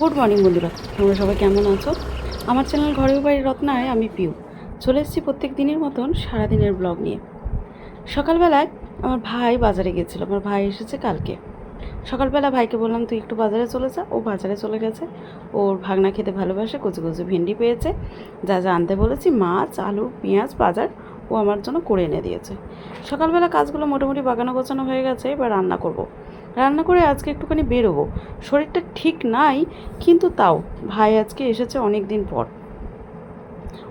Good morning বন্ধুরা। তোমরা সবাই কেমন আছো? আমার চ্যানেল ঘরের বাড়ির রত্নায় আমি পিউ। চলে এসেছি প্রত্যেক দিনের মতন সারাদিনের ব্লগ নিয়ে। সকালবেলায় আমার ভাই বাজারে গেছিল আমার ভাই এসেছে কালকে। সকালবেলা ভাইকে বললাম, তুই একটু বাজারে চলে যা। ও বাজারে চলে গেছে। ওর ভাগনা খেতে ভালোবাসে, কচু কচু ভেন্ডি পেয়েছে। যা যা আনতে বলেছি, মাছ, আলু, পেঁয়াজ, বাজার, ও আমার জন্য করে এনে দিয়েছে। সকালবেলা কাজগুলো মোটামুটি বাগানো গোছানো হয়ে গেছে। এবার রান্না করব। রান্না করে আজকে একটুখানি বেরোবো। শরীরটা ঠিক নাই, কিন্তু তাও, ভাই আজকে এসেছে অনেক দিন পর।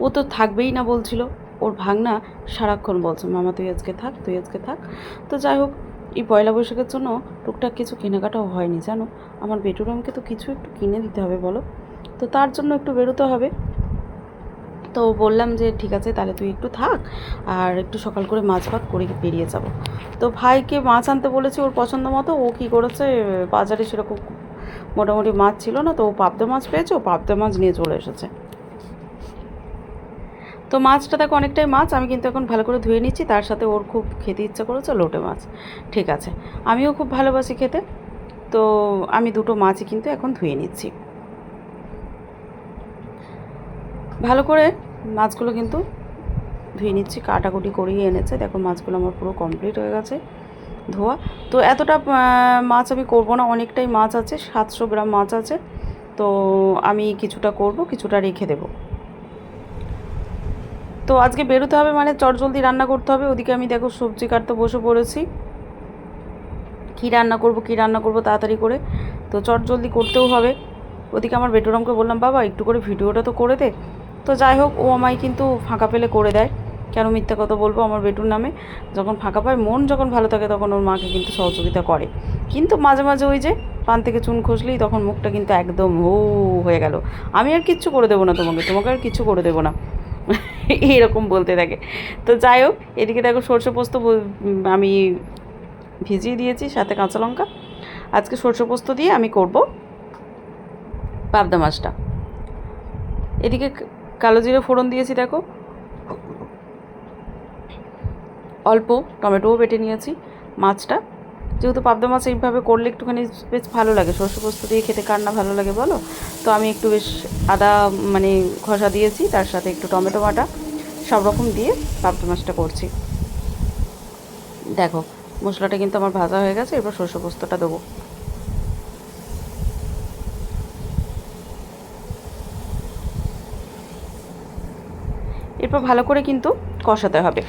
ও তো থাকবেই না বলছিল। ওর ভাগনা সারাক্ষণ বলছে, মামা, তুই আজকে থাক, তুই আজকে থাক। তো যাই হোক, এই পয়লা বৈশাখের জন্য টুকটাক কিছু কেনাকাটাও হয়নি, জানো? আমার বেটুরামকে তো কিছু একটু কিনে দিতে হবে, বলো? তো তার জন্য একটু বেরোতে হবে। তো বললাম যে, ঠিক আছে, তাহলে তুই একটু থাক আর একটু সকাল করে মাছ ভাত করে বেরিয়ে যাব। তো ভাইকে মাছ আনতে বলেছি ওর পছন্দ মতো, ও কী করেছে, বাজারে সেরকম মোটামুটি মাছ ছিল না, তো ও পাবদা মাছ পেয়েছে, ও পাবদা মাছ নিয়ে চলে এসেছে। তো মাছটা দেখো অনেকটাই মাছ, আমি কিন্তু এখন ভালো করে ধুয়ে নিচ্ছি, তার সাথে ওর খুব খেতে ইচ্ছা করেছে, লোটে মাছ। ঠিক আছে, আমিও খুব ভালোবাসি খেতে, তো আমি দুটো মাছই কিন্তু এখন ধুয়ে নিচ্ছি। ভালো করে মাছগুলো কিন্তু ধুয়ে নিচ্ছি, কাটাকুটি করিয়ে এনেছে। দেখো মাছগুলো আমার পুরো কমপ্লিট হয়ে গেছে ধোয়া। তো এতটা মাছ আমি করব না, অনেকটাই মাছ আছে, সাতশো গ্রাম মাছ আছে। তো আমি কিছুটা করব, কিছুটা রেখে দেব। তো আজকে বেরোতে হবে মানে চটজলদি রান্না করতে হবে। ওদিকে আমি দেখো সবজি কাটতে বসে পড়েছি। কী রান্না করব, কী রান্না করব তাড়াতাড়ি করে। তো চট জলদি করতেও হবে। ওদিকে আমার বেটুরামকে বললাম, বাবা, একটু করে ভিডিওটা তো করে দে। তো যাই হোক, ও আমায় কিন্তু ফাঁকা পেলে করে দেয়। কেন মিথ্যা কথা বলব? আমার বেটুর নামে। যখন ফাঁকা পায়, মন যখন ভালো থাকে, তখন ওর মাকে কিন্তু সহযোগিতা করে। কিন্তু মাঝে মাঝে ওই যে পান থেকে চুন খসলেই তখন মুখটা কিন্তু একদম হো হয়ে গেল। আমি আর কিচ্ছু করে দেবো না তোমাকে তোমাকে আর কিচ্ছু করে দেবো না। এরকম বলতে থাকে। তো যাই হোক, এদিকে দেখো সর্ষে পোস্ত আমি ভিজিয়ে দিয়েছি, সাথে কাঁচা লঙ্কা। আজকে সর্ষে পোস্ত দিয়ে আমি করব পাবদা মাছটা। এদিকে কালো জিরে ফোড়ন দিয়েছি, দেখো। অল্প টমেটোও বেটে নিয়েছি মাছটা। যেহেতু পাবদা মাছ এইভাবে করলে একটুখানি বেশ ভালো লাগে, সর্ষে পোস্ত দিয়ে খেতে কার না ভালো লাগে বলো? তো আমি একটু বেশ আদা মানে ঘষা দিয়েছি, তার সাথে একটু টমেটো বাটা, সব রকম দিয়ে পাবদা মাছটা করছি। দেখো, মশলাটা কিন্তু আমার ভাজা হয়ে গেছে, এবার সর্ষে পোস্তটা দেবো। এরপর ভালো করে কিন্তু কষাতে হবে।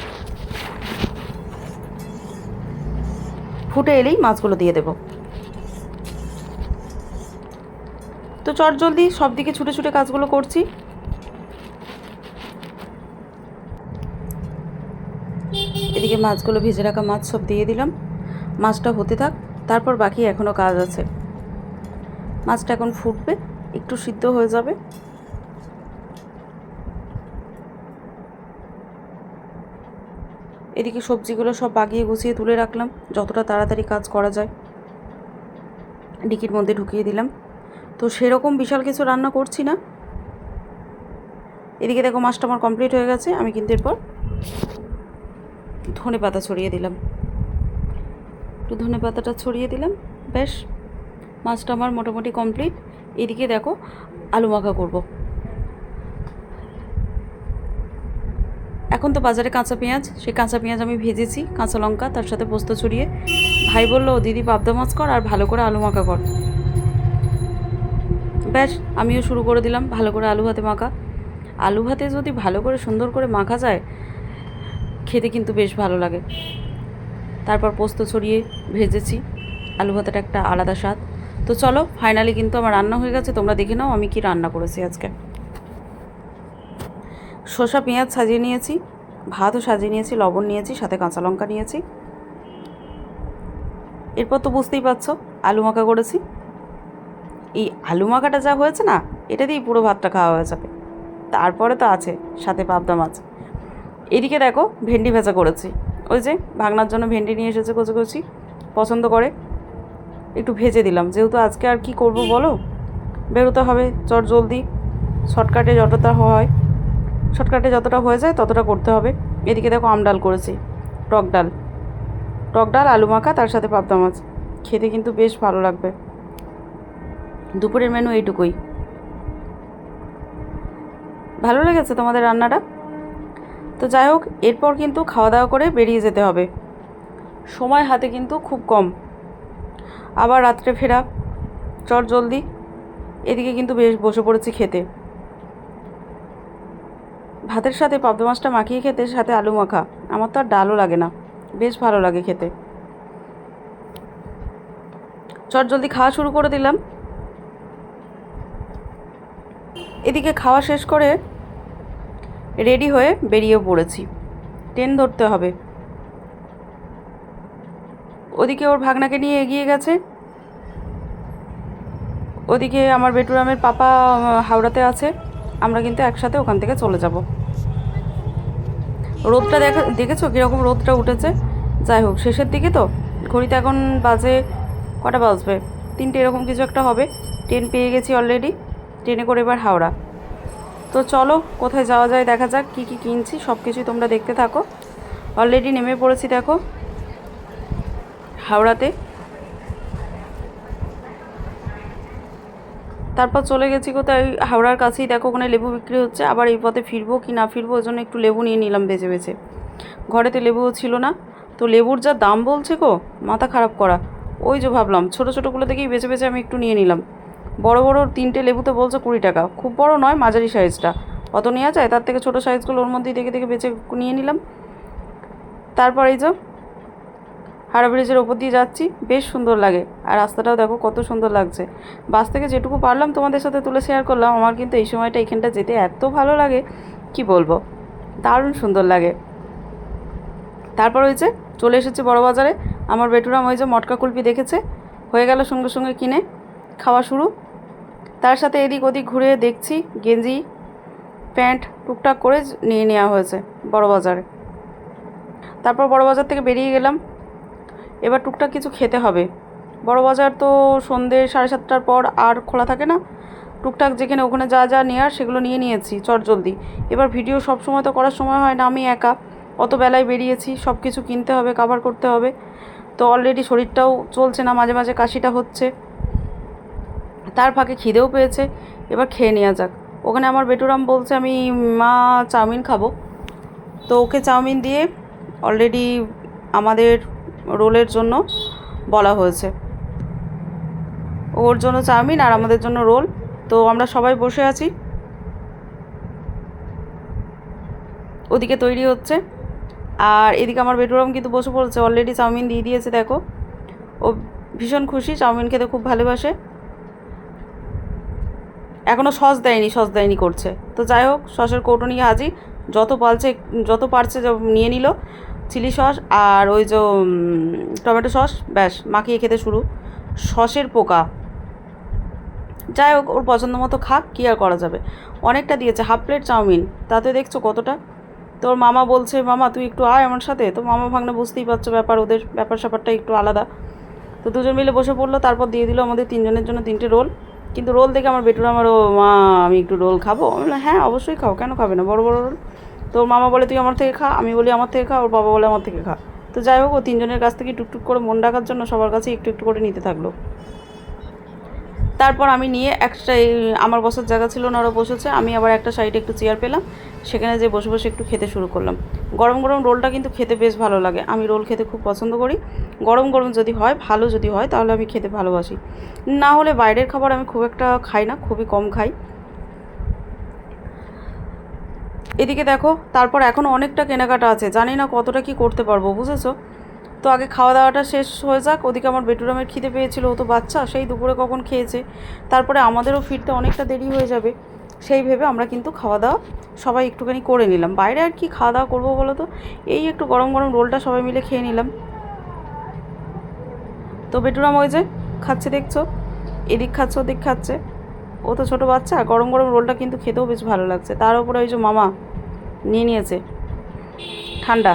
ফুটে এলেই মাছগুলো দিয়ে দেবো। তো চট জলদি সব দিকে ছুটে ছুটে কাজগুলো করছি। এদিকে মাছগুলো ভেজে রাখা মাছ সব দিয়ে দিলাম। মাছটা হতে থাক, তারপর বাকি এখনও কাজ আছে। মাছটা এখন ফুটবে, একটু সিদ্ধ হয়ে যাবে। এদিকে সবজিগুলো সব বাগিয়ে গুছিয়ে তুলে রাখলাম, যতটা তাড়াতাড়ি কাজ করা যায়। ডিকির মধ্যে ঢুকিয়ে দিলাম। তো সেরকম বিশাল কিছু রান্না করছি না। এদিকে দেখো মাছটা আমার কমপ্লিট হয়ে গেছে, আমি কিন্তু এরপর ধনে পাতা ছড়িয়ে দিলাম। একটু ধনে পাতাটা ছড়িয়ে দিলাম বেশ মাছটা আমার মোটামুটি কমপ্লিট। এদিকে দেখো আলু মাখা করব। এখন তো বাজারে কাঁচা পেঁয়াজ, সেই কাঁচা পেঁয়াজ আমি ভেজেছি, কাঁচা লঙ্কা, তার সাথে পোস্ত ছড়িয়ে। ভাই বলল, দিদি, পাবদা মাছ কর আর ভালো করে আলু মাখা কর। ব্যাস, আমিও শুরু করে দিলাম, ভালো করে আলু ভাতে মাখা। আলু ভাতে যদি ভালো করে, সুন্দর করে মাখা যায়, খেতে কিন্তু বেশ ভালো লাগে। তারপর পোস্ত ছড়িয়ে ভেজেছি, আলু ভাতাটা একটা আলাদা স্বাদ। তো চলো ফাইনালি কিন্তু আমার রান্না হয়ে গেছে, তোমরা দেখে নাও আমি কি রান্না করেছি আজকে। শসা, পেঁয়াজ সাজিয়ে নিয়েছি, ভাতও সাজিয়ে নিয়েছি, লবণ নিয়েছি, সাথে কাঁচা লঙ্কা নিয়েছি। এরপর তো বুঝতেই পারছ, আলু মাখা করেছি। এই আলু মাখাটা যা হয়েছে না, এটা দিয়েই পুরো ভাতটা খাওয়া হয়ে যাবে। তারপরে তো আছে, সাথে পাবদা মাছ। এদিকে দেখো, ভেন্ডি ভেজা করেছি। ওই যে, ভাগনার জন্য ভেন্ডি নিয়ে এসেছে কচি কচি, পছন্দ করে। একটু ভেজে দিলাম, যেহেতু আজকে আর কি করব বলো? বেরোতে হবে, চট জলদি। শর্টকাটে যতটা হয়। শর্টকাটে যতটা হয়ে যায় ততটা করতে হবে। এদিকে দেখো আম ডাল করেছি, টক ডাল। টক ডাল, আলু মাখা, তার সাথে পাবদা মাছ। খেতে কিন্তু বেশ ভালো লাগবে। দুপুরের মেনু এইটুকুই। ভালো লেগেছে তোমাদের রান্নাটা? তো যাই হোক, এরপর কিন্তু খাওয়া দাওয়া করে বেরিয়ে যেতে হবে। সময় হাতে কিন্তু খুব কম। আবার রাত্রে ফেরা। চট জলদি। এদিকে কিন্তু বেশ বসে পড়েছি খেতে। ভাতের সাথে পাবদা মাছটা মাখিয়ে খেতে, সাথে আলু মাখা। আমার তো আর ডালও লাগে না। বেশ ভালো লাগে খেতে। চট জলদি খাওয়া শুরু করে দিলাম। এদিকে খাওয়া শেষ করে রেডি হয়ে বেরিয়ে পড়েছি। ট্রেন ধরতে হবে। ওদিকে ওর ভাগনাকে নিয়ে এগিয়ে গেছে। ওদিকে আমার বেটুরামের পাপা হাওড়াতে আছে। আমরা কিন্তু একসাথে ওখান থেকে চলে যাব। রোদটা দেখা দেখেছ কীরকম রোদটা উঠেছে? যাই হোক, শেষের দিকে তো, ঘড়িতে এখন বাজে কটা বাজবে? তিনটে এরকম কিছু একটা হবে। ট্রেন পেয়ে গেছি অলরেডি ট্রেনে করে এবার হাওড়া। তো চলো, কোথায় যাওয়া যায় দেখা যাক, কী কী কিনছি সব কিছুই তোমরা দেখতে থাকো। অলরেডি নেমে পড়েছি দেখো, হাওড়াতে। তারপর চলে গেছি কোথায়? হাওড়ার কাছেই। দেখো, ওখানে লেবু বিক্রি হচ্ছে। আবার এই পথে ফিরবো কি না ফিরবো, ওই জন্য একটু লেবু নিয়ে নিলাম বেছে বেছে। ঘরেতে লেবুও ছিল না। তো লেবুর যা দাম বলছে গো, মাথা খারাপ করা। ওই যে ভাবলাম, ছোটো ছোটোগুলো থেকেই বেছে বেছে আমি একটু নিয়ে নিলাম। বড় বড় তিনটে লেবুতে বলছে কুড়ি টাকা। খুব বড় নয়, মাঝারি সাইজটা। অত নেওয়া যায়? তার থেকে ছোটো সাইজগুলো ওর মধ্যেই দেখে দেখে বেছে নিয়ে নিলাম। তারপর এই যে হাওড়া ব্রিজের ওপর দিয়ে যাচ্ছি। বেশ সুন্দর লাগে। আর রাস্তাটাও দেখো কত সুন্দর লাগছে। বাস থেকে যেটুকু পারলাম তোমাদের সাথে তুলে শেয়ার করলাম। আমার কিন্তু এই সময়টা এখানটা যেতে এত ভালো লাগে। কি বলব? দারুণ সুন্দর লাগে। তারপর হয়েছে চলে এসেছে বড় বাজারে আমার বেটুরাম ওই যে মটকা কুলপি দেখেছে। হয়ে গেল সঙ্গে সঙ্গে কিনে। খাওয়া শুরু। তার সাথে এদিক ওদিক ঘুরে দেখছি। গেঞ্জি, প্যান্ট, টুকটাক করে নিয়ে নেওয়া হয়েছে বড় বাজারে তারপর বড় বাজার থেকে বেরিয়ে গেলাম। এবার টুকটাক কিছু খেতে হবে। বড় বাজার তো সন্ধে সাড়ে সাতটার পর আর খোলা থাকে না। টুকটাক যেখানে ওখানে যা যা নেওয়ার সেগুলো নিয়ে নিয়েছি, চট জলদি। এবার ভিডিও সব সময় তো করার সময় হয় না, আমি একা। অত বেলায় বেরিয়েছি সব কিছু কিনতে হবে কাভার করতে হবে। তো অলরেডি শরীরটাও চলছে না, মাঝে মাঝে কাশিটা হচ্ছে। তার ফাঁকে খিদেও পেয়েছে, এবার খেয়ে নেওয়া যাক। ওখানে আমার বেটুরাম বলছে, আমি মা চাউমিন খাব। তো ওকে চাউমিন দিয়ে অলরেডি আমাদের রোলের জন্য বলা হয়েছে। ওর জন্য চাউমিন আর আমাদের জন্য রোল। তো আমরা সবাই বসে আছি। ওদিকে তৈরি হচ্ছে। আর এদিকে আমার বেডরুম কিন্তু বসে পড়েছে। অলরেডি চাউমিন দিয়ে দিয়েছে, দেখো। ও ভীষণ খুশি, চাউমিন খেতে খুব ভালোবাসে। এখনও সস দেয়নি সস দেয়নি করছে। তো যাই হোক, সসের কৌটো নিয়ে যত পারছে যত পারছে নিয়ে নিল। চিলি সস আর ওই যে টমেটো সস, ব্যাস, মাখিয়ে খেতে শুরু। সসের পোকা। যাই হোক, ওর পছন্দ মতো খাক, কী আর করা যাবে। অনেকটা দিয়েছে, হাফ প্লেট চাউমিন। তাতে দেখছ কতটা? তোর মামা বলছে, মামা, তুই একটু আয় আমার সাথে। তো মামা ভাগনা বুঝতেই পারছ ব্যাপার, ওদের ব্যাপার স্যাপারটা একটু আলাদা। তো দুজন মিলে বসে পড়ল, তারপর দিয়ে দিল আমাদের তিনজনের জন্য তিনটে রোল। কিন্তু রোল দেখে আমার বেটুর আমারও মা, আমি একটু রোল খাব? আমি হ্যাঁ অবশ্যই খাও। কেন খাবে না? বড় বড় রোল? তোর মামা বলে তুই আমার থেকে খা, আমি বলি আমার থেকে খা, ওর বাবা বলে আমার থেকে খা। তো যাই হোক, ও তিনজনের কাছ থেকে টুকটুক করে মন ডাকার জন্য সবার কাছে একটু একটু করে নিতে থাকল। তারপর আমি নিয়ে একটা আমার বসার জায়গা ছিল না, ওরা বসেছে, আমি আবার একটা সাইডে একটু চেয়ার পেলাম, সেখানে যে বসে বসে একটু খেতে শুরু করলাম। গরম গরম রোলটা কিন্তু খেতে বেশ ভালো লাগে, আমি রোল খেতে খুব পছন্দ করি। গরম গরম যদি হয়, ভালো যদি হয়, তাহলে আমি খেতে ভালোবাসি। না হলে বাইরের খাবার আমি খুব একটা খাই না, খুবই কম খাই। এদিকে দেখো, তারপর এখনও অনেকটা কেনাকাটা আছে। জানি না কতটা কি করতে পারব, বুঝেছ? তো আগে খাওয়া দাওয়াটা শেষ হয়ে যাক। ওদিকে আমার বেটুরামের খিদে পেয়েছিল, ও তো বাচ্চা, সেই দুপুরে কখন খেয়েছে। তারপরে আমাদেরও ফিরতে অনেকটা দেরি হয়ে যাবে। সেই ভেবে আমরা কিন্তু খাওয়া দাওয়া সবাই একটুখানি করে নিলাম। বাইরে আর কি খাওয়া দাওয়া করব বলো তো? এই একটু গরম গরম রোলটা সবাই মিলে খেয়ে নিলাম। তো বেটুরাম ওই যে খাচ্ছে দেখছ? এদিক খাচ্ছে, ওদিক খাচ্ছে। ও তো ছোটো বাচ্চা, গরম গরম রোলটা কিন্তু খেতেও বেশ ভালো লাগছে। তার উপরে ওই যে মামা নিয়ে নিয়েছে। ঠান্ডা।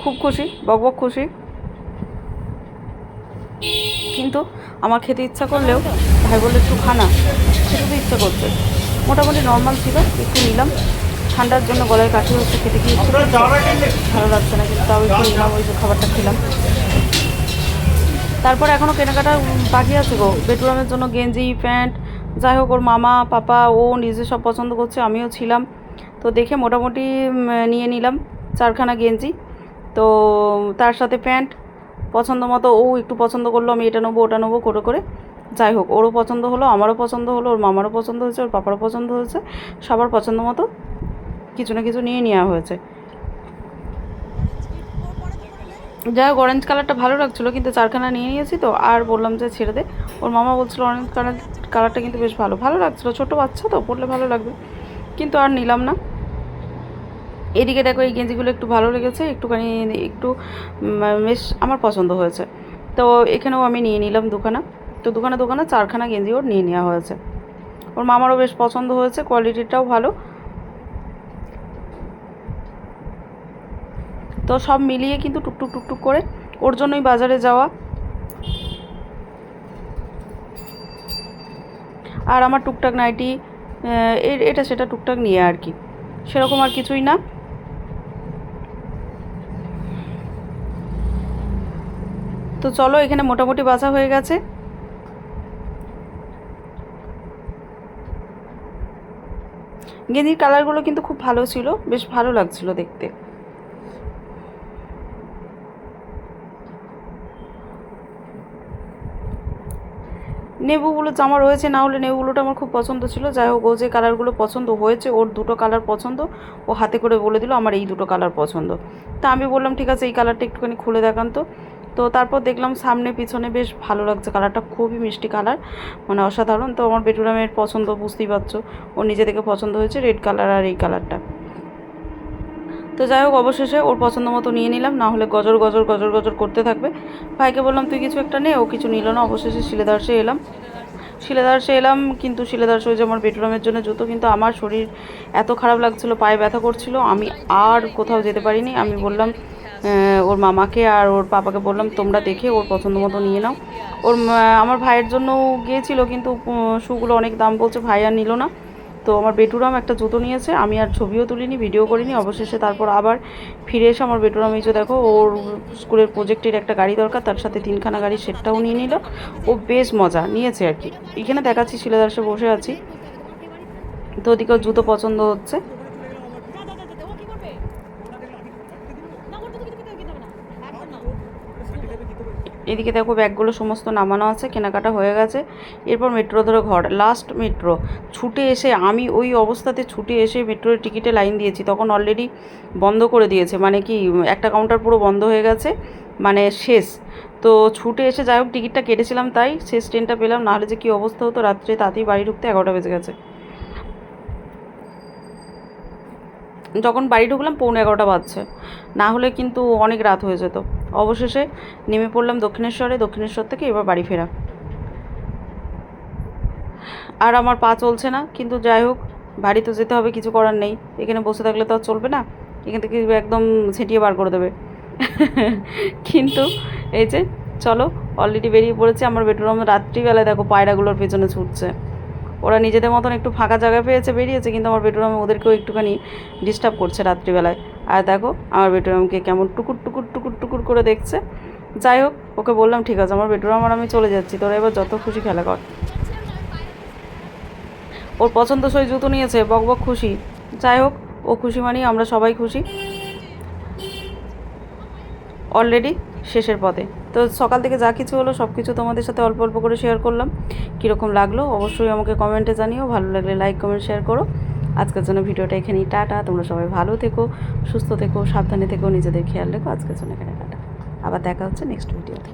খুব খুশি, বক বক খুশি। কিন্তু আমার খেতে ইচ্ছা করলেও ভাই বললে, একটু খানা খেতে ইচ্ছা করছে। মোটামুটি নর্মাল ছিল, একটু নিলাম। ঠান্ডার জন্য গলায় কাঠি হচ্ছে, খেতে কি ভালো লাগছে না, কিন্তু তাও একটু নিলাম, ওই যে খাবারটা খেলাম। তারপর এখনও কেনাকাটা বাকি আছে গো। বেডরুমের জন্য গেঞ্জি, প্যান্ট, যাই হোক, ওর মামা, পাপা, ও নিজে সব পছন্দ করছে, আমিও ছিলাম। তো দেখে মোটামুটি নিয়ে নিলাম চারখানা গেঞ্জি। তো তার সাথে প্যান্ট, পছন্দ মতো ও একটু পছন্দ করল, আমি এটা নেব, ওটা নেব করে করে। যাই হোক, ওরও পছন্দ হলো, আমারও পছন্দ হলো, ওর মামারও পছন্দ হয়েছে, ওর পাপারও পছন্দ হয়েছে। সবার পছন্দ মতো কিছু না কিছু নিয়ে নেওয়া হয়েছে। যাই হোক অরেঞ্জ কালারটা ভালো লাগছিল, কিন্তু চারখানা নিয়ে নিয়েছি তো, আর বললাম যে ছেড়ে দে। ওর মামা বলছিল অরেঞ্জ কালার কালারটা কিন্তু বেশ ভালো। ভালো লাগছিল, ছোটো বাচ্চা তো, পড়লে ভালো লাগবে। কিন্তু আর নিলাম না। এদিকে দেখো এই গেঞ্জিগুলো একটু ভালো লেগেছে, একটুখানি, একটু বেশ আমার পছন্দ হয়েছে। তো এখানেও আমি নিয়ে নিলাম দুখানা। তো দুখানা দোকানে চারখানা গেঞ্জি ওর নিয়ে নেওয়া হয়েছে। ওর মামারও বেশ পছন্দ হয়েছে, কোয়ালিটিটাও ভালো। তো সব মিলিয়ে কিন্তু টুকটুক টুকটুক করে ওর জন্যই বাজারে যাওয়া। আর আমার টুকটাক নাইটি এটা সেটা টুকটাক নিয়ে আর কি। সেরকম আর কিছুই না। তো চলো, এখানে মোটামুটি বাছা হয়ে গেছে। গেঁদির কালারগুলো কিন্তু খুব ভালো ছিল, বেশ ভালো লাগছিল দেখতে। নেবুগুলো জামা রয়েছে, না হলে নেবুগুলোটা আমার খুব পছন্দ ছিল। যাই হোক, ও যে কালারগুলো পছন্দ হয়েছে, ওর দুটো কালার পছন্দ। ও হাতে করে বলে দিল, আমার এই দুটো কালার পছন্দ। তা আমি বললাম, ঠিক আছে, এই কালারটা একটুখানি খুলে দেখান তো। তো তারপর দেখলাম সামনে, পিছনে বেশ ভালো লাগছে কালারটা, খুবই মিষ্টি কালার মানে অসাধারণ। তো আমার বেটুরামের পছন্দ, বুঝতেই পারছ। ওর নিজে থেকে পছন্দ হয়েছে রেড কালার আর এই কালারটা। তো যাই হোক, অবশেষে ওর পছন্দ মতো নিয়ে নিলাম, না হলে গজর গজর গজর গজর করতে থাকবে। ভাইকে বললাম, তুই কিছু একটা নে, ও কিছু নিল না। অবশেষে শিলেদার্সে এলাম। শিলেদার্সে এলাম, কিন্তু শিলেদার্স যে আমার বেডরুমের জন্য জুতো, কিন্তু আমার শরীর এত খারাপ লাগছিল, পায়ে ব্যথা করছিল, আমি আর কোথাও যেতে পারিনি। আমি বললাম ওর মামাকে আর ওর পাপাকে বললাম, তোমরা দেখে ওর পছন্দ মতো নিয়ে নাও। ওর আমার ভাইয়ের জন্য গিয়েছিল, কিন্তু শুগুলো অনেক দাম বলছে, ভাই আর নিল না। তো আমার বেটুরাম একটা জুতো নিয়েছে, আমি আর ছবিও তুলিনি, ভিডিও করিনি, অবশেষে তারপর আবার ফিরে এসে আমার বেটুরাম এই যে দেখো, ওর স্কুলের প্রজেক্টের একটা গাড়ি দরকার, তার সাথে তিনখানা গাড়ি সেটটাও নিয়ে নিল। ও বেশ মজা, নিয়েছে আর কি। এখানে দেখাচ্ছি শিলাদাসে বসে আছি। তো ওদিকে জুতো পছন্দ হচ্ছে। এদিকে দেখো ব্যাগগুলো সমস্ত নামানো আছে, কেনাকাটা হয়ে গেছে। এরপর মেট্রো ধরে ঘর লাস্ট মেট্রো ছুটে এসে আমি ওই অবস্থাতে ছুটে এসে মেট্রোর টিকিটে লাইন দিয়েছি। তখন অলরেডি বন্ধ করে দিয়েছে মানে কি একটা কাউন্টার পুরো বন্ধ হয়ে গেছে মানে শেষ। তো ছুটে এসে যাই হোক টিকিটটা কেটেছিলাম তাই, শেষ ট্রেনটা পেলাম। নাহলে যে কী অবস্থা হতো, রাত্রে তাতেই বাড়ি ঢুকতে এগারোটা বেজে গেছে। যখন বাড়ি ঢুকলাম পৌনে এগারোটা বাজছে। না হলে কিন্তু অনেক রাত হয়ে যেত। অবশেষে নেমে পড়লাম দক্ষিণেশ্বরে, দক্ষিণেশ্বর থেকে এবার বাড়ি ফেরা। আর আমার পা চলছে না, কিন্তু যাই হোক, বাড়ি তো যেতে হবে, কিছু করার নেই। এখানে বসে থাকলে তো আর চলবে না। এখান থেকে একদম ছেটিয়ে বার করে দেবে। কিন্তু এই যে, চলো অলরেডি বেরিয়ে পড়েছে। আমার বেডরুম রাত্রিবেলায় দেখো পায়রাগুলোর পেছনে ছুটছে। ওরা নিজেদের মতন একটু ফাঁকা জায়গা পেয়েছে, বেরিয়েছে, কিন্তু আমার বেডরুমে ওদেরকেও একটুখানি ডিস্টার্ব করছে রাত্রিবেলায়। আর দেখো, আমার বেডরুমকে কেমন টুকুর টুকুর টুকুর টুকুর করে দেখছে। যাই হোক, ওকে বললাম, ঠিক আছে, আমার বেডরুম আর আমি চলে যাচ্ছি, তোরা এবার যত খুশি খেলা কর। ওর পছন্দসই জুতো নিয়েছে, বক বক খুশি। যাই হোক, ও খুশি মানেই আমরা সবাই খুশি। অলরেডি শেষের পথে। তো সকাল থেকে যা কিছু হলো সব কিছু তোমাদের সাথে অল্প অল্প করে শেয়ার করলাম। কীরকম লাগল, অবশ্যই আমাকে কমেন্টে জানিও, ভালো লাগলে লাইক কমেন্ট শেয়ার করো। আজকের জন্য ভিডিওটা এখানেই, টাটা। তোমরা সবাই ভালো থেকো, সুস্থ থেকো, সাবধানে থেকো, নিজেদের খেয়াল রেখো। আজকের জন্য এখানে টাটা। আবার দেখা হচ্ছে নেক্সট ভিডিওতে